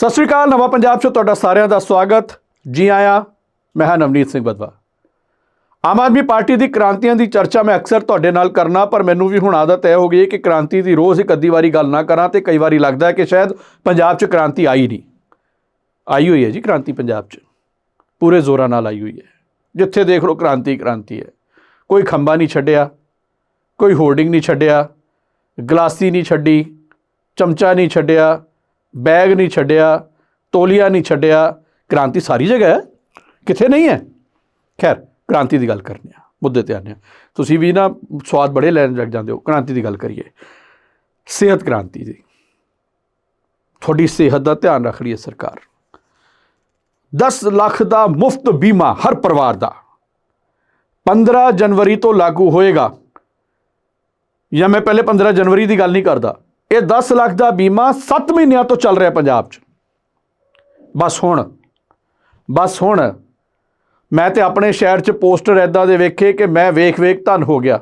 ਸਤਿ ਸ੍ਰੀ ਅਕਾਲ, ਨਵਾਂ ਪੰਜਾਬ 'ਚ ਤੁਹਾਡਾ ਸਾਰਿਆਂ ਦਾ ਸਵਾਗਤ। ਜੀ ਆਇਆਂ, ਮੈਂ ਹਾਂ ਨਵਨੀਤ ਸਿੰਘ ਬਦਵਾ। ਆਮ ਆਦਮੀ ਪਾਰਟੀ ਦੀ ਕ੍ਰਾਂਤੀਆਂ ਦੀ ਚਰਚਾ ਮੈਂ ਅਕਸਰ ਤੁਹਾਡੇ ਨਾਲ ਕਰਨਾ, ਪਰ ਮੈਨੂੰ ਵੀ ਹੁਣ ਆਦਤ ਹੈ ਹੋ ਗਈ ਹੈ ਕਿ ਕ੍ਰਾਂਤੀ ਦੀ ਰੋਜ਼ ਇੱਕ ਅੱਧੀ ਵਾਰੀ ਗੱਲ ਨਾ ਕਰਾਂ, ਤੇ ਕਈ ਵਾਰੀ ਲੱਗਦਾ ਹੈ ਕਿ ਸ਼ਾਇਦ ਪੰਜਾਬ 'ਚ ਕ੍ਰਾਂਤੀ ਆਈ ਨਹੀਂ। ਆਈ ਹੋਈ ਹੈ ਜੀ ਕ੍ਰਾਂਤੀ ਪੰਜਾਬ 'ਚ। ਪੂਰੇ ਜ਼ੋਰਾਂ ਨਾਲ ਆਈ ਹੋਈ ਹੈ। ਜਿੱਥੇ ਦੇਖ ਲਓ ਕ੍ਰਾਂਤੀ ਕ੍ਰਾਂਤੀ ਹੈ। ਕੋਈ ਖੰਭਾ ਨਹੀਂ ਛੱਡਿਆ, ਕੋਈ ਹੋਰਡਿੰਗ ਨਹੀਂ ਛੱਡਿਆ, ਗਲਾਸੀ ਨਹੀਂ ਛੱਡੀ, ਚਮਚਾ ਨਹੀਂ ਛੱਡਿਆ ਬੈਗ ਨਹੀਂ ਛੱਡਿਆ, ਤੋਲੀਆ ਨਹੀਂ ਛੱਡਿਆ, ਕ੍ਰਾਂਤੀ ਸਾਰੀ ਜਗ੍ਹਾ ਹੈ, ਕਿੱਥੇ ਨਹੀਂ ਹੈ? ਖੈਰ, ਕ੍ਰਾਂਤੀ ਦੀ ਗੱਲ ਕਰਨੀ ਆ, ਮੁੱਦੇ ਤੇ ਆਨੇ ਆ। ਤੁਸੀਂ ਵੀ ਨਾ ਸਵਾਦ ਬੜੇ ਲੈਣ ਲੱਗ ਜਾਂਦੇ ਹੋ, ਕ੍ਰਾਂਤੀ ਦੀ ਗੱਲ ਕਰੀਏ। ਸਿਹਤ ਕ੍ਰਾਂਤੀ ਦੀ। ਤੁਹਾਡੀ ਸਿਹਤ ਦਾ ਧਿਆਨ ਰੱਖ ਰਹੀ ਹੈ ਸਰਕਾਰ। 10 ਲੱਖ ਦਾ ਮੁਫਤ ਬੀਮਾ ਹਰ ਪਰਿਵਾਰ ਦਾ। 15 ਜਨਵਰੀ ਤੋਂ ਲਾਗੂ ਹੋਏਗਾ। ਜਾਂ ਮੈਂ ਪਹਿਲੇ 15 ਜਨਵਰੀ ਦੀ ਗੱਲ ਨਹੀਂ ਕਰਦਾ। ਇਹ 10 ਲੱਖ ਦਾ ਬੀਮਾ 7 ਮਹੀਨਿਆਂ ਤੋਂ ਚੱਲ ਰਿਹਾ ਪੰਜਾਬ 'ਚ। ਬਸ ਹੁਣ ਬਸ ਹੁਣ ਮੈਂ ਤੇ ਆਪਣੇ ਸ਼ਹਿਰ 'ਚ ਪੋਸਟਰ ਐਦਾਂ ਦੇ ਵੇਖੇ ਕਿ ਮੈਂ ਵੇਖ ਵੇਖ ਧੰਨ ਹੋ ਗਿਆ।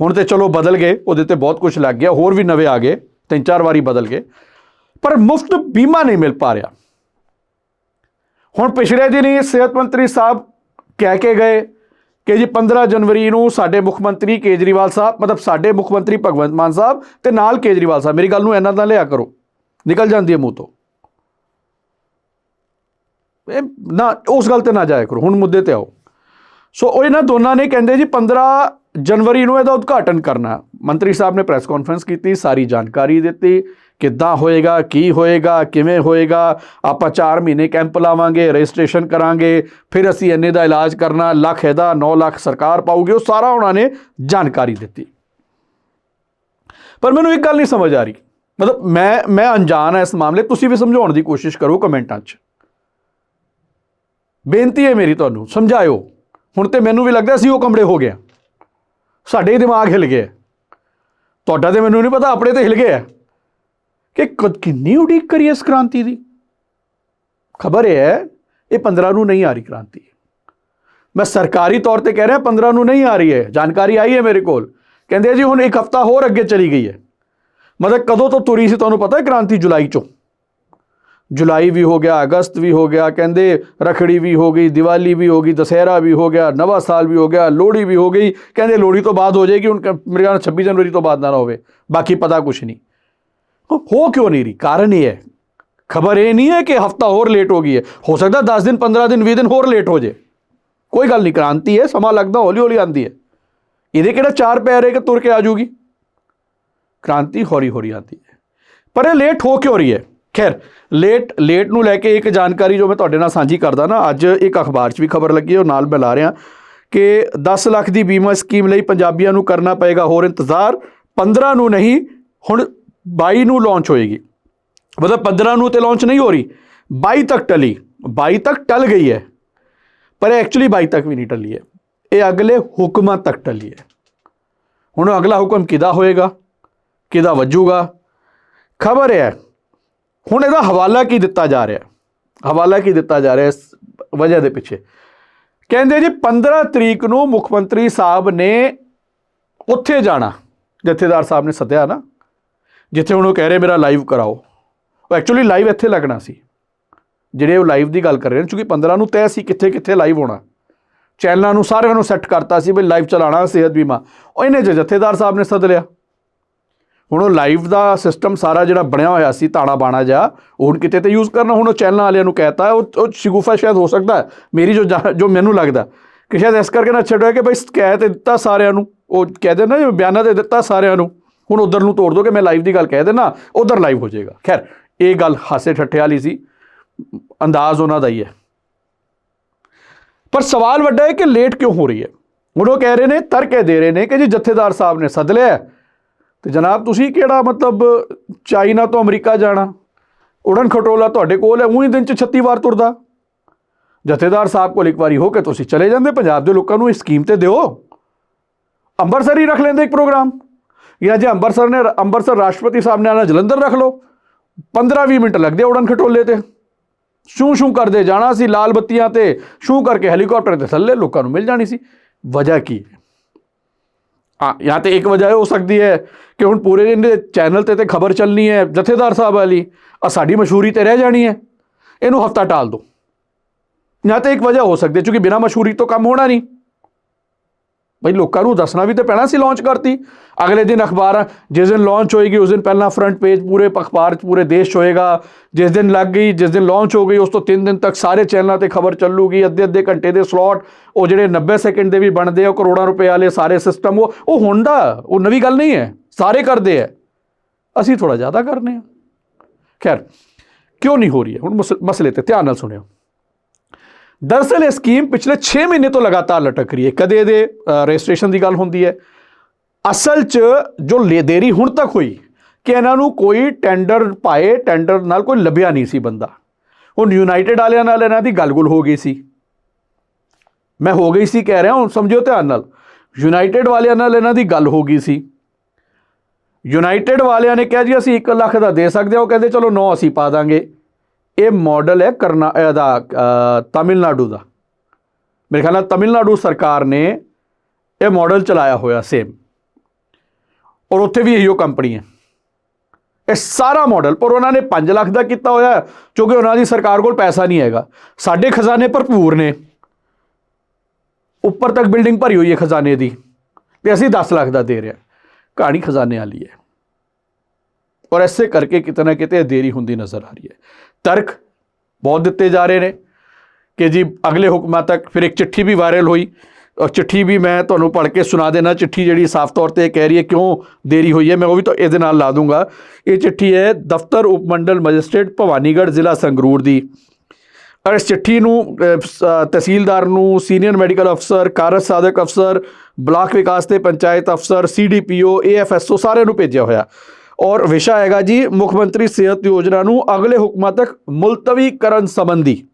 ਹੁਣ ਤੇ ਚਲੋ ਬਦਲ ਗਏ, ਉਹਦੇ ਤੇ ਬਹੁਤ ਕੁਝ ਲੱਗ ਗਿਆ, ਹੋਰ ਵੀ ਨਵੇਂ ਆ ਗਏ, ਤਿੰਨ ਚਾਰ ਵਾਰੀ ਬਦਲ ਗਏ, ਪਰ ਮੁਫਤ ਬੀਮਾ ਨਹੀਂ ਮਿਲ ਪਾ ਰਿਹਾ। ਹੁਣ ਪਿਛਲੇ ਦਿਨ ਹੀ ਸਿਹਤ ਮੰਤਰੀ ਸਾਹਿਬ ਕਹਿ ਕੇ ਗਏ ਕਿ ਜੀ 15 ਜਨਵਰੀ ਨੂੰ ਸਾਡੇ ਮੁੱਖ ਮੰਤਰੀ ਕੇਜਰੀਵਾਲ ਸਾਹਿਬ, ਮਤਲਬ ਸਾਡੇ ਮੁੱਖ ਮੰਤਰੀ ਭਗਵੰਤ ਮਾਨ ਸਾਹਿਬ ਤੇ ਨਾਲ ਕੇਜਰੀਵਾਲ ਸਾਹਿਬ। ਮੇਰੀ ਗੱਲ ਨੂੰ ਇਹਨਾਂ ਦਾ ਲਿਆ ਕਰੋ। ਨਿਕਲ ਜਾਂਦੀ ਹੈ ਮੂੰਹ ਤੋਂ। ਨਾ, ਉਸ ਗੱਲ ਤੇ ਨਾ ਜਾਇਆ ਕਰੋ। ਹੁਣ ਮੁੱਦੇ ਤੇ ਆਓ। ਸੋ ਉਹ ਇਹਨਾਂ ਦੋਨਾਂ ਨੇ ਕਹਿੰਦੇ ਜੀ 15 ਜਨਵਰੀ ਨੂੰ ਇਹਦਾ ਉਦਘਾਟਨ ਕਰਨਾ। ਮੰਤਰੀ ਸਾਹਿਬ ਨੇ ਪ੍ਰੈਸ ਕਾਨਫਰੰਸ ਕੀਤੀ, ਸਾਰੀ ਜਾਣਕਾਰੀ ਦਿੱਤੀ। ਕਿੱਦਾਂ ਹੋਏਗਾ, ਕੀ ਹੋਏਗਾ, ਕਿਵੇਂ ਹੋਏਗਾ, ਆਪਾਂ 4 ਮਹੀਨੇ ਕੈਂਪ ਲਾਵਾਂਗੇ, ਰਜਿਸਟ੍ਰੇਸ਼ਨ ਕਰਾਂਗੇ, ਫਿਰ ਅਸੀਂ ਇੰਨੇ ਦਾ ਇਲਾਜ ਕਰਨਾ, ਲੱਖ ਇਹਦਾ 9 ਲੱਖ ਸਰਕਾਰ ਪਾਊਗੀ, ਉਹ ਸਾਰਾ ਉਹਨਾਂ ਨੇ ਜਾਣਕਾਰੀ ਦਿੱਤੀ। ਪਰ ਮੈਨੂੰ ਇੱਕ ਗੱਲ ਨਹੀਂ ਸਮਝ ਆ ਰਹੀ। ਮਤਲਬ ਮੈਂ ਮੈਂ ਅਣਜਾਣ ਹਾਂ ਇਸ ਮਾਮਲੇ, ਤੁਸੀਂ ਵੀ ਸਮਝਾਉਣ ਦੀ ਕੋਸ਼ਿਸ਼ ਕਰੋ ਕਮੈਂਟਾਂ 'ਚ। ਬੇਨਤੀ ਹੈ ਮੇਰੀ ਤੁਹਾਨੂੰ, ਸਮਝਾਇਓ। ਹੁਣ ਤੇ ਮੈਨੂੰ ਵੀ ਲੱਗਦਾ ਸੀ ਉਹ ਕਮੜੇ ਹੋ ਗਿਆ। ਸਾਡੇ ਦਿਮਾਗ ਹਿਲ ਗਏ। ਤੁਹਾਡਾ ਤੇ ਮੈਨੂੰ ਨਹੀਂ ਪਤਾ, ਆਪਣੇ ਤੇ ਹਿਲ ਗਿਆ। ਕਿ ਕ- ਕਿੰਨੀ ਉਡੀਕ ਕਰੀ ਇਸ ਕ੍ਰਾਂਤੀ ਦੀ ਖਬਰ ਇਹ ਹੈ ਇਹ 15 ਨੂੰ ਨਹੀਂ ਆ ਰਹੀ ਕ੍ਰਾਂਤੀ ਮੈਂ ਸਰਕਾਰੀ ਤੌਰ ਤੇ ਕਹਿ ਰਿਹਾ 15 ਨੂੰ ਨਹੀਂ ਆ ਰਹੀ ਹੈ ਜਾਣਕਾਰੀ ਆਈ ਹੈ ਮੇਰੇ ਕੋਲ ਕਹਿੰਦੇ ਜੀ ਹੁਣ ਇੱਕ ਹਫਤਾ ਹੋਰ ਅੱਗੇ ਚਲੀ ਗਈ ਹੈ ਮਤਲਬ ਕਦੋਂ ਤੋਂ ਤੁਰੀ ਸੀ ਤੁਹਾਨੂੰ ਪਤਾ ਹੈ ਕ੍ਰਾਂਤੀ ਜੁਲਾਈ ਚੋਂ ਜੁਲਾਈ ਵੀ ਹੋ ਗਿਆ ਅਗਸਤ ਵੀ ਹੋ ਗਿਆ ਕਹਿੰਦੇ ਰਖੜੀ ਵੀ ਹੋ ਗਈ ਦੀਵਾਲੀ ਵੀ ਹੋ ਗਈ ਦਸਹਿਰਾ ਵੀ ਹੋ ਗਿਆ ਨਵਾਂ ਸਾਲ ਵੀ ਹੋ ਗਿਆ ਲੋਹੜੀ ਵੀ ਹੋ ਗਈ ਕਹਿੰਦੇ ਲੋਹੜੀ ਤੋਂ ਬਾਅਦ ਹੋ ਜਾਏਗੀ ਹੁਣ ਕ- ਮੇਰੇ ਖਿਆਲ ਨਾਲ 26 ਜਨਵਰੀ ਤੋਂ ਬਾਅਦ ਨਾ ਹੋਵੇ ਬਾਕੀ ਪਤਾ ਕੁਛ ਨਹੀਂ ਹੋ- ਹੋ ਕਿਉਂ ਨਹੀਂ ਰਹੀ ਕਾਰਨ ਇਹ ਹੈ ਖਬਰ ਇਹ ਨਹੀਂ ਹੈ ਕਿ ਹਫਤਾ ਹੋਰ ਲੇਟ ਹੋ ਗਈ ਹੈ ਹੋ ਸਕਦਾ 10 ਦਿਨ 15 ਦਿਨ 20 ਦਿਨ ਹੋਰ ਲੇਟ ਹੋ ਜੇ ਕੋਈ ਗੱਲ ਨਹੀਂ ਕ੍ਰਾਂਤੀ ਹੈ ਸਮਾਂ ਲੱਗਦਾ ਹੌਲੀ ਹੌਲੀ ਆਂਦੀ ਹੈ ਇਹਦੇ ਕਿਹੜਾ ਚਾਰ ਪੈਰ ਹੈ ਕਿ ਤੁਰ ਕੇ ਆ ਜੂਗੀ ਕ੍ਰਾਂਤੀ ਹੌਲੀ ਹੌਲੀ ਆਂਦੀ ਹੈ ਪਰ ਇਹ ਲੇਟ ਹੋ ਕਿਉਂ ਰਹੀ ਹੈ ਖੈਰ ਲੇਟ ਲੇਟ ਨੂੰ ਲੈ ਕੇ ਇੱਕ ਜਾਣਕਾਰੀ ਜੋ ਮੈਂ ਤੁਹਾਡੇ ਨਾਲ ਸਾਂਝੀ ਕਰਦਾ ਨਾ ਅੱਜ ਇੱਕ ਅਖਬਾਰ 'ਚ ਵੀ ਖਬਰ ਲੱਗੀ ਹੈ ਉਹ ਨਾਲ ਮੈਂ ਲਾ ਰਿਹਾ ਕਿ 10 ਲੱਖ ਦੀ ਬੀਮਾ ਸਕੀਮ ਲਈ ਪੰਜਾਬੀਆਂ ਨੂੰ ਕਰਨਾ ਪਏਗਾ ਹੋਰ ਇੰਤਜ਼ਾਰ 15 ਨੂੰ ਨਹੀਂ ਹੁਣ 22 ਨੂੰ ਲਾਂਚ ਹੋਏਗੀ। ਮਤਲਬ 15 ਨੂੰ ਤੇ ਲਾਂਚ ਨਹੀਂ ਹੋ ਰਹੀ। 22 ਤੱਕ ਟਲੀ। 22 ਤੱਕ ਟਲ ਗਈ ਹੈ। ਪਰ ਐਕਚੁਅਲੀ 22 ਤੱਕ ਵੀ ਨਹੀਂ ਟਲੀ ਹੈ। ਇਹ ਅਗਲੇ ਹੁਕਮਾਂ ਤੱਕ ਟਲੀ ਹੈ। ਹੁਣ ਅਗਲਾ ਹੁਕਮ ਕਿਹਦਾ ਹੋਏਗਾ? ਕਿਹਦਾ ਵੱਜੂਗਾ? ਖਬਰ ਹੈ। ਹੁਣ ਇਹਦਾ ਹਵਾਲਾ ਕੀ ਦਿੱਤਾ ਜਾ ਰਿਹਾ? ਹਵਾਲਾ ਕੀ ਦਿੱਤਾ ਜਾ ਰਿਹਾ ਇਸ ਵਜ੍ਹਾ ਦੇ ਪਿੱਛੇ? ਕਹਿੰਦੇ ਜੀ 15 ਤਰੀਕ ਨੂੰ ਮੁੱਖ ਮੰਤਰੀ ਸਾਹਿਬ ਨੇ ਉੱਥੇ ਜਾਣਾ। ਜਥੇਦਾਰ ਸਾਹਿਬ ਨੇ ਸੱਦਿਆ ਨਾ। ਜਿੱਥੇ ਹੁਣ ਉਹ ਕਹਿ ਰਹੇ ਮੇਰਾ ਲਾਈਵ ਕਰਾਓ। ਉਹ ਐਕਚੁਅਲੀ ਲਾਈਵ ਇੱਥੇ ਲੱਗਣਾ ਸੀ। ਜਿਹੜੇ ਉਹ ਲਾਈਵ ਦੀ ਗੱਲ ਕਰ ਰਹੇ ਨੇ, ਕਿਉਂਕਿ 15 ਨੂੰ ਤੈਅ ਸੀ ਕਿੱਥੇ ਕਿੱਥੇ ਲਾਈਵ ਹੋਣਾ। ਚੈਨਲਾਂ ਨੂੰ ਸਾਰਿਆਂ ਨੂੰ ਸੈੱਟ ਕਰਤਾ ਸੀ ਵੀ ਲਾਈਵ ਚਲਾਣਾ ਸਿਹਤ ਬੀਮਾ। ਉਹ ਇਹਨੇ ਜੇ ਜਥੇਦਾਰ ਸਾਹਿਬ ਨੇ ਸੱਦ ਲਿਆ। ਹੁਣ ਉਹ ਲਾਈਵ ਦਾ ਸਿਸਟਮ ਸਾਰਾ ਜਿਹੜਾ ਬਣਿਆ ਹੋਇਆ ਸੀ, ਤਾਣਾ ਬਾਣਾ ਜਾ ਉਹ ਹੁਣ ਕਿਤੇ ਤੇ ਯੂਜ਼ ਕਰਨਾ। ਹੁਣ ਉਹ ਚੈਨਲਾਂ ਵਾਲਿਆਂ ਨੂੰ ਕਹਿਤਾ, ਉਹ ਉਹ ਸ਼ਿਗੂਫਾ ਸ਼ਾਇਦ ਹੋ ਸਕਦਾ ਮੇਰੀ ਜੋ ਜਾ- ਜੋ ਮੈਨੂੰ ਲੱਗਦਾ। ਕਿ ਸ਼ਾਇਦ ਇਸ ਕਰਕੇ ਨਾ ਛੱਡਿਆ ਕਿ ਬਈ ਕਹਿ ਤੇ ਦਿੱਤਾ ਸਾਰਿਆਂ ਨੂੰ। ਉਹ ਕਹਿੰਦੇ ਨਾ, ਬਿਆਨਾਂ ਤੇ ਦਿੱਤਾ ਸਾਰਿਆਂ ਨੂੰ। ਹੁਣ ਉਧਰ ਨੂੰ ਤੋੜ ਦੋ ਮੈਂ ਲਾਈਵ ਦੀ ਗੱਲ ਕਹਿ ਦੇਣਾ ਉਧਰ ਲਾਈਵ ਹੋ ਜਾਏਗਾ। ਖੈਰ ਇਹ ਗੱਲ ਹਾਸੇ ਠੱਠੇ ਵਾਲੀ ਸੀ ਅੰਦਾਜ਼ ਉਹਨਾਂ ਦਾ ਹੀ ਹੈ। ਪਰ ਸਵਾਲ ਵੱਡਾ ਹੈ ਕਿ ਲੇਟ ਕਿਉਂ ਹੋ ਰਹੀ ਹੈ? ਹੁਣ ਉਹ ਕਹਿ ਰਹੇ ਨੇ ਤਰਕੇ ਦੇ ਰਹੇ ਨੇ ਕਿ ਜੀ ਜਥੇਦਾਰ ਸਾਹਿਬ ਨੇ ਸੱਦ ਲਿਆ ਹੈ, ਤੇ ਜਨਾਬ ਤੁਸੀਂ ਕਿਹੜਾ ਮਤਲਬ ਚਾਈਨਾ ਤੋਂ ਅਮਰੀਕਾ ਜਾਣਾ? ਉਡਨ ਖਟੋਲਾ ਤੁਹਾਡੇ ਕੋਲ ਹੈ ਉਹੀ ਦਿਨ ਚ 36 ਵਾਰ ਤੁਰਦਾ। ਜਥੇਦਾਰ ਸਾਹਿਬ ਕੋਲ ਇੱਕ ਵਾਰੀ ਹੋ ਕੇ ਤੁਸੀਂ ਚਲੇ ਜਾਂਦੇ ਪੰਜਾਬ ਦੇ ਲੋਕਾਂ ਨੂੰ ਇਸ ਸਕੀਮ ਤੇ ਦਿਓ। ਅੰਮ੍ਰਿਤਸਰ ਹੀ ਰੱਖ ਲੈਂਦੇ ਇੱਕ ਪ੍ਰੋਗਰਾਮ ਜਾਂ ਜੇ ਅੰਮ੍ਰਿਤਸਰ ਨੇ ਅੰਮ੍ਰਿਤਸਰ ਰਾਸ਼ਟਰਪਤੀ ਸਾਹਿਬ ਨੇ ਆਣਾ ਜਲੰਧਰ ਰੱਖ ਲਓ। 15-20 ਮਿੰਟ ਲੱਗਦੇ ਉਡਨ ਖਟੋਲੇ ਤੇ। ਸ਼ੂ ਸ਼ੂ ਕਰਦੇ ਜਾਣਾ ਸੀ, ਲਾਲ ਬੱਤੀਆਂ ਤੇ ਸ਼ੂ ਕਰਕੇ ਹੈਲੀਕਾਪਟਰ ਤੇ ਥੱਲੇ ਲੋਕਾਂ ਨੂੰ ਮਿਲ ਜਾਣੀ ਸੀ। ਵਜ੍ਹਾ ਕੀ? ਹੈ ਹਾਂ ਜਾਂ ਤੇ ਇੱਕ ਵਜ੍ਹਾ ਹੋ ਸਕਦੀ ਹੈ ਕਿ ਹੁਣ ਪੂਰੇ ਦਿਨ ਦੇ ਚੈਨਲ ਤੇ ਤੇ ਖਬਰ ਚੱਲਣੀ ਹੈ, ਜਥੇਦਾਰ ਸਾਹਿਬ ਵਾਲੀ। ਆ ਸਾਡੀ ਮਸ਼ਹੂਰੀ ਤੇ ਰਹਿ ਜਾਣੀ ਹੈ। ਇਹਨੂੰ ਹਫਤਾ ਟਾਲ ਦਿਓ। ਜਾਂ ਤੇ ਇੱਕ ਵਜ੍ਹਾ ਹੋ ਸਕਦੀ ਹੈ, ਕਿਉਂਕਿ ਬਿਨਾ ਮਸ਼ਹੂਰੀ ਤੋਂ ਕੰਮ ਹੋਣਾ ਨਹੀਂ। ਬਈ ਲੋਕਾਂ ਨੂੰ ਦੱਸਣਾ ਵੀ ਤੇ ਪੈਣਾ ਸੀ ਲਾਂਚ ਕਰਤੀ। ਅਗਲੇ ਦਿਨ ਅਖਬਾਰ, ਜਿਸ ਦਿਨ ਲਾਂਚ ਹੋਏਗੀ, ਉਸ ਦਿਨ ਪਹਿਲਾਂ ਫਰੰਟ ਪੇਜ ਪੂਰੇ ਅਖਬਾਰ 'ਚ ਪੂਰੇ ਦੇਸ਼ 'ਚ ਹੋਏਗਾ। ਜਿਸ ਦਿਨ ਲੱਗ ਗਈ, ਜਿਸ ਦਿਨ ਲਾਂਚ ਹੋ ਗਈ, ਉਸ ਤੋਂ 3 ਦਿਨ ਤੱਕ ਸਾਰੇ ਚੈਨਲਾਂ ਤੇ ਖਬਰ ਚੱਲੂਗੀ ਅੱਧੇ ਅੱਧੇ ਘੰਟੇ ਦੇ ਸਲੋਟ ਉਹ ਜਿਹੜੇ 90 ਸੈਕਿੰਡ ਦੇ ਵੀ ਬਣਦੇ ਆ, ਉਹ ਕਰੋੜਾਂ ਰੁਪਏ ਵਾਲੇ ਸਾਰੇ ਸਿਸਟਮ ਉਹ ਉਹ ਹੁੰਦਾ, ਉਹ ਨਵੀਂ ਗੱਲ ਨਹੀਂ ਹੈ, ਸਾਰੇ ਕਰਦੇ ਆ। ਅਸੀਂ ਥੋੜਾ ਜ਼ਿਆਦਾ ਕਰਨੇ ਆ। ਖੈਰ, ਕਿਉਂ ਨਹੀਂ ਹੋ ਰਹੀ ਹੈ? ਹੁਣ ਮਸ- ਮਸਲੇ ਤੇ ਧਿਆਨ ਨਾਲ ਸੁਣਿਓ। ਦਰਅਸਲ ਇਹ ਸਕੀਮ ਪਿਛਲੇ 6 ਮਹੀਨੇ ਤੋਂ ਲਗਾਤਾਰ ਲਟਕ ਰਹੀ ਹੈ। ਕਦੇ ਇਹਦੇ ਰਜਿਸਟ੍ਰੇਸ਼ਨ ਦੀ ਗੱਲ ਹੁੰਦੀ ਹੈ। ਅਸਲ 'ਚ ਜੋ ਲੇ- ਦੇਰੀ ਹੁਣ ਤੱਕ ਹੋਈ ਕਿ ਇਹਨਾਂ ਨੂੰ ਕੋਈ ਟੈਂਡਰ ਪਾਏ ਟੈਂਡਰ ਨਾਲ ਕੋਈ ਲੱਭਿਆ ਨਹੀਂ ਸੀ ਬੰਦਾ। ਹੁਣ ਯੂਨਾਈਟਿਡ ਵਾਲਿਆਂ ਨਾਲ ਇਹਨਾਂ ਦੀ ਗੱਲ-ਗੁਲ ਹੋ ਗਈ ਸੀ। ਮੈਂ ਹੋ ਗਈ ਸੀ ਕਹਿ ਰਿਹਾ ਹੁਣ ਸਮਝਿਓ ਧਿਆਨ ਨਾਲ। ਯੂਨਾਈਟਿਡ ਵਾਲਿਆਂ ਨਾਲ ਇਹਨਾਂ ਦੀ ਗੱਲ ਹੋ ਗਈ ਸੀ। ਯੂਨਾਈਟਿਡ ਵਾਲਿਆਂ ਨੇ ਕਿਹਾ ਜੀ, ਅਸੀਂ 1 ਲੱਖ ਦਾ ਦੇ ਸਕਦੇ ਹਾਂ। ਉਹ ਕਹਿੰਦੇ, ਚਲੋ 9 ਅਸੀਂ ਪਾ ਦਾਂਗੇ। ਇਹ ਮਾਡਲ ਹੈ ਕਰਨਾ ਇਹਦਾ ਤਾਮਿਲਨਾਡੂ ਦਾ। ਮੇਰੇ ਖਿਆਲ ਨਾਲ ਤਾਮਿਲਨਾਡੂ ਸਰਕਾਰ ਨੇ ਇਹ ਮਾਡਲ ਚਲਾਇਆ ਹੋਇਆ ਸੇਮ ਔਰ ਉੱਥੇ ਵੀ ਇਹੀਓ ਕੰਪਨੀ ਹੈ। ਇਹ ਸਾਰਾ ਮਾਡਲ ਪਰ ਉਹਨਾਂ ਨੇ 5 ਲੱਖ ਦਾ ਕੀਤਾ ਹੋਇਆ ਕਿਉਂਕਿ ਉਹਨਾਂ ਦੀ ਸਰਕਾਰ ਕੋਲ ਪੈਸਾ ਨਹੀਂ ਹੈਗਾ। ਸਾਡੇ ਖਜ਼ਾਨੇ ਭਰਪੂਰ ਨੇ। ਉੱਪਰ ਤੱਕ ਬਿਲਡਿੰਗ ਭਰੀ ਹੋਈ ਹੈ ਖਜ਼ਾਨੇ ਦੀ। ਤੇ ਅਸੀਂ 10 ਲੱਖ ਦਾ ਦੇ ਰਹੇ ਹਾਂ। ਕਹਾਣੀ ਖਜ਼ਾਨੇ ਵਾਲੀ ਹੈ। ਔਰ ਐਸੇ ਕਰਕੇ ਕਿਤੇ ਨਾ ਕਿਤੇ ਇਹ ਦੇਰੀ ਹੁੰਦੀ ਨਜ਼ਰ ਆ ਰਹੀ ਹੈ। ਤਰਕ ਬਹੁਤ ਦਿੱਤੇ ਜਾ ਰਹੇ ਨੇ ਕਿ ਜੀ ਅਗਲੇ ਹੁਕਮਾਂ ਤੱਕ ਫਿਰ ਇੱਕ ਚਿੱਠੀ ਵੀ ਵਾਇਰਲ ਹੋਈ। ਔਰ ਚਿੱਠੀ ਵੀ ਮੈਂ ਤੁਹਾਨੂੰ ਪੜ੍ਹ ਕੇ ਸੁਣਾ ਦੇਣਾ, ਚਿੱਠੀ ਜਿਹੜੀ ਸਾਫ਼ ਤੌਰ ਤੇ ਕਹਿ ਰਹੀ ਹੈ ਕਿਉਂ ਦੇਰੀ ਹੋਈ ਹੈ, ਮੈਂ ਉਹ ਵੀ ਤਾਂ ਇਹਦੇ ਨਾਲ ਲਾ ਦੂੰਗਾ। ਇਹ ਚਿੱਠੀ ਹੈ ਦਫ਼ਤਰ ਉਪ ਮੰਡਲ ਮੈਜਿਸਟ੍ਰੇਟ ਭਵਾਨੀਗੜ੍ਹ ਜ਼ਿਲ੍ਹਾ ਸੰਗਰੂਰ ਦੀ। ਔਰ ਇਸ ਚਿੱਠੀ ਨੂੰ ਤਹਿਸੀਲਦਾਰ ਨੂੰ, ਸੀਨੀਅਰ ਮੈਡੀਕਲ ਅਫਸਰ, ਕਾਰਜ ਸਾਧਕ ਅਫਸਰ, ਬਲਾਕ ਵਿਕਾਸ ਤੇ ਪੰਚਾਇਤ ਅਫਸਰ ਸੀਡੀਪੀਓ ਏਐਫਐਸਓ ਸਾਰਿਆਂ ਨੂੰ ਭੇਜਿਆ ਹੋਇਆ। ਔਰ ਵਿਸ਼ਾ ਹੈਗਾ ਜੀ, ਮੁੱਖ ਮੰਤਰੀ ਸਿਹਤ ਯੋਜਨਾ ਨੂੰ ਅਗਲੇ ਹੁਕਮਾਂ ਤੱਕ ਮੁਲਤਵੀ ਕਰਨ ਸੰਬੰਧੀ।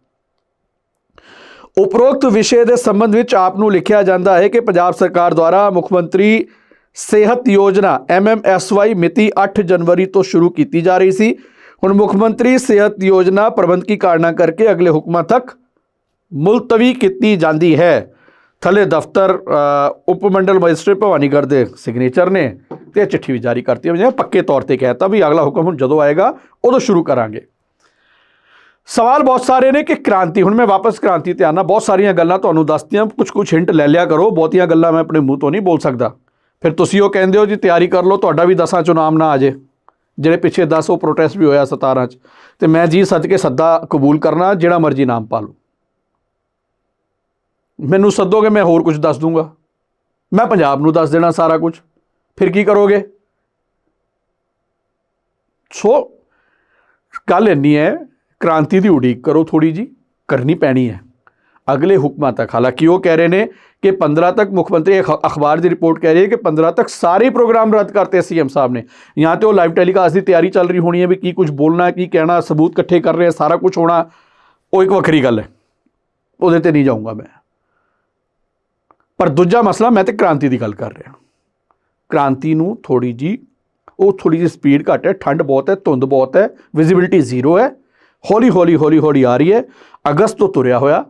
ਉਪਰੋਕਤ ਵਿਸ਼ੇ ਦੇ ਸੰਬੰਧ ਵਿੱਚ ਆਪ ਨੂੰ ਲਿਖਿਆ ਜਾਂਦਾ ਹੈ ਕਿ ਪੰਜਾਬ ਸਰਕਾਰ ਦੁਆਰਾ ਮੁੱਖ ਮੰਤਰੀ ਸਿਹਤ ਯੋਜਨਾ ਐਮਐਮਐਸਵਾਈ ਮਿਤੀ 8 ਜਨਵਰੀ ਤੋਂ ਸ਼ੁਰੂ ਕੀਤੀ ਜਾ ਰਹੀ ਸੀ। ਹੁਣ ਮੁੱਖ ਮੰਤਰੀ ਸਿਹਤ ਯੋਜਨਾ ਪ੍ਰਬੰਧਕੀ ਕਾਰਨਾਂ ਕਰਕੇ ਅਗਲੇ ਹੁਕਮਾਂ ਤੱਕ ਮੁਲਤਵੀ ਕੀਤੀ ਜਾਂਦੀ ਹੈ। ਥੱਲੇ ਦਫ਼ਤਰ ਉਪ ਮੰਡਲ ਮੈਜਿਸਟ੍ਰੇਟ ਭਵਾਨੀਗੜ੍ਹ ਦੇ ਸਿਗਨੇਚਰ ਨੇ ਤੇ ਇਹ ਚਿੱਠੀ ਵੀ ਜਾਰੀ ਕਰਤੀ ਹੈ। ਜਿਵੇਂ ਪੱਕੇ ਤੌਰ ਤੇ ਕਹਿਤਾ ਵੀ ਅਗਲਾ ਹੁਕਮ ਹੁਣ ਜਦੋਂ ਆਏਗਾ, ਉਦੋਂ ਸ਼ੁਰੂ ਕਰਾਂਗੇ। ਸਵਾਲ ਬਹੁਤ ਸਾਰੇ ਨੇ ਕਿ ਕ੍ਰਾਂਤੀ, ਹੁਣ ਮੈਂ ਵਾਪਸ ਕ੍ਰਾਂਤੀ ਤੇ ਆਣਾ ਬਹੁਤ ਸਾਰੀਆਂ ਗੱਲਾਂ ਤੁਹਾਨੂੰ ਦੱਸਤੀਆਂ ਕੁਝ ਕੁਝ ਹਿੰਟ ਲੈ ਲਿਆ ਕਰੋ, ਬਹੁਤੀਆਂ ਗੱਲਾਂ ਮੈਂ ਆਪਣੇ ਮੂੰਹ ਤੋਂ ਨਹੀਂ ਬੋਲ ਸਕਦਾ। ਫਿਰ ਤੁਸੀਂ ਉਹ ਕਹਿੰਦੇ ਹੋ ਜੀ, ਤਿਆਰੀ ਕਰ ਲਓ, ਤੁਹਾਡਾ ਵੀ ਦਸਾਂ ਚੋਂ ਨਾਮ ਨਾ ਆ ਜੇ। ਜਿਹੜੇ ਪਿੱਛੇ 10 ਉਹ ਪ੍ਰੋਟੈਸਟ ਵੀ ਹੋਇਆ 17 ਚ। ਤੇ ਮੈਂ ਜੀ ਸੱਜ ਕੇ ਸੱਦਾ ਕਬੂਲ ਕਰਨਾ, ਜਿਹੜਾ ਮਰਜ਼ੀ ਨਾਮ ਪਾ ਲਓ। ਮੈਨੂੰ ਸੱਦੋਗੇ, ਮੈਂ ਹੋਰ ਕੁਝ ਦੱਸ ਦੂੰਗਾ। ਮੈਂ ਪੰਜਾਬ ਨੂੰ ਦੱਸ ਦੇਣਾ ਸਾਰਾ ਕੁਝ ਫਿਰ ਕੀ ਕਰੋਗੇ? ਸੋ, ਗੱਲ ਇੰਨੀ ਹੈ, ਕ੍ਰਾਂਤੀ ਦੀ ਉਡੀਕ ਕਰੋ ਥੋੜੀ ਜੀ ਕਰਨੀ ਪੈਣੀ ਹੈ। ਅਗਲੇ ਹੁਕਮਾਂ ਤੱਕ, ਹਾਲਾਂਕਿ ਉਹ ਕਹਿ ਰਹੇ ਨੇ ਕਿ 15 ਤੱਕ ਮੁੱਖ ਮੰਤਰੀ ਅਖ- ਅਖਬਾਰ ਦੀ ਰਿਪੋਰਟ ਕਹਿ ਰਹੀ ਹੈ ਕਿ 15 ਤੱਕ ਸਾਰੇ ਪ੍ਰੋਗਰਾਮ ਰੱਦ ਕਰਤੇ ਸੀਐਮ ਸਾਹਿਬ ਨੇ। ਜਾਂ ਤੇ ਉਹ ਲਾਈਵ ਟੈਲੀਕਾਸਟ ਦੀ ਤਿਆਰੀ ਚੱਲ ਰਹੀ ਹੋਣੀ ਹੈ ਵੀ ਕੀ ਕੁਝ ਬੋਲਣਾ, ਕੀ ਕਹਿਣਾ, ਸਬੂਤ ਇਕੱਠੇ ਕਰ ਰਹੇ ਸਾਰਾ ਕੁਝ ਹੋਣਾ, ਉਹ ਇੱਕ ਵੱਖਰੀ ਗੱਲ ਹੈ। ਉਹਦੇ ਤੇ ਨਹੀਂ ਜਾਊਂਗਾ ਮੈਂ। ਪਰ ਦੂਜਾ ਮਸਲਾ ਮੈਂ ਤੇ ਕ੍ਰਾਂਤੀ ਦੀ ਗੱਲ ਕਰ ਰਿਹਾ। ਕ੍ਰਾਂਤੀ ਨੂੰ ਥੋੜੀ ਜੀ ਉਹ ਥੋੜੀ ਜੀ ਸਪੀਡ ਘੱਟ ਹੈ, ਠੰਡ ਬਹੁਤ ਹੈ, ਧੁੰਦ ਬਹੁਤ ਹੈ ਵਿਜ਼ਿਬਿਲਟੀ ਜ਼ੀਰੋ ਹੈ, ਹੌਲੀ ਹੌਲੀ ਹੌਲੀ ਹੌਲੀ ਆ ਰਹੀ ਹੈ, ਅਗਸਤ ਤੋਂ ਤੁਰਿਆ ਹੋਇਆ,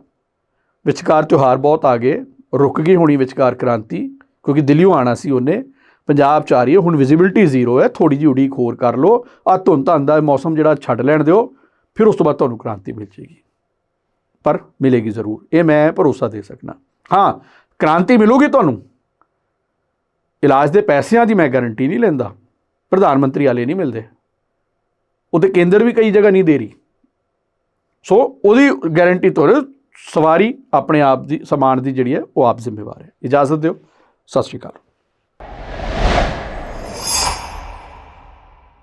ਵਿਚਕਾਰ ਤਿਉਹਾਰ ਬਹੁਤ ਆ ਗਏ, ਰੁਕ ਗਈ ਹੋਣੀ ਵਿਚਕਾਰ ਕ੍ਰਾਂਤੀ, ਕਿਉਂਕਿ ਦਿੱਲੀੋਂ ਆਣਾ ਸੀ ਉਹਨੇ, ਪੰਜਾਬ ਚ ਆ ਰਹੀ ਹੈ, ਹੁਣ ਵਿਜ਼ਿਬਿਲਟੀ ਜ਼ੀਰੋ ਹੈ ਥੋੜੀ ਜਿਹੀ ਉਡੀਕ ਹੋਰ ਕਰ ਲਓ ਆ ਧੁੰਦ ਧੰਦ ਦਾ ਮੌਸਮ ਜਿਹੜਾ ਛੱਡ ਲੈਣ ਦਿਓ, ਫਿਰ ਉਸ ਤੋਂ ਬਾਅਦ ਤੁਹਾਨੂੰ ਕ੍ਰਾਂਤੀ ਮਿਲ ਜੇਗੀ ਪਰ ਮਿਲੇਗੀ ਜ਼ਰੂਰ, ਇਹ ਮੈਂ ਭਰੋਸਾ ਦੇ ਸਕਦਾ। ਹਾਂ ਕ੍ਰਾਂਤੀ ਮਿਲੂਗੀ ਤੁਹਾਨੂੰ। ਇਲਾਜ ਦੇ ਪੈਸਿਆਂ ਦੀ ਮੈਂ ਗਾਰੰਟੀ ਨਹੀਂ ਲੈਂਦਾ। ਪ੍ਰਧਾਨ ਮੰਤਰੀ ਵਾਲੇ ਨਹੀਂ ਮਿਲਦੇ। ਉਹਦੇ ਕੇਂਦਰ ਵੀ ਕਈ ਜਗ੍ਹਾ ਨਹੀਂ ਦੇ ਰਹੀ। ਸੋ ਉਹਦੀ ਗਾਰੰਟੀ ਤੋਂ ਸਵਾਰੀ ਆਪਣੇ ਆਪ ਦੀ, ਸਮਾਨ ਦੀ ਜਿਹੜੀ ਹੈ, ਉਹ ਆਪ ਜ਼ਿੰਮੇਵਾਰ ਹੈ। ਇਜਾਜ਼ਤ ਦਿਓ। ਸਤਿ ਸ਼੍ਰੀ ਅਕਾਲ।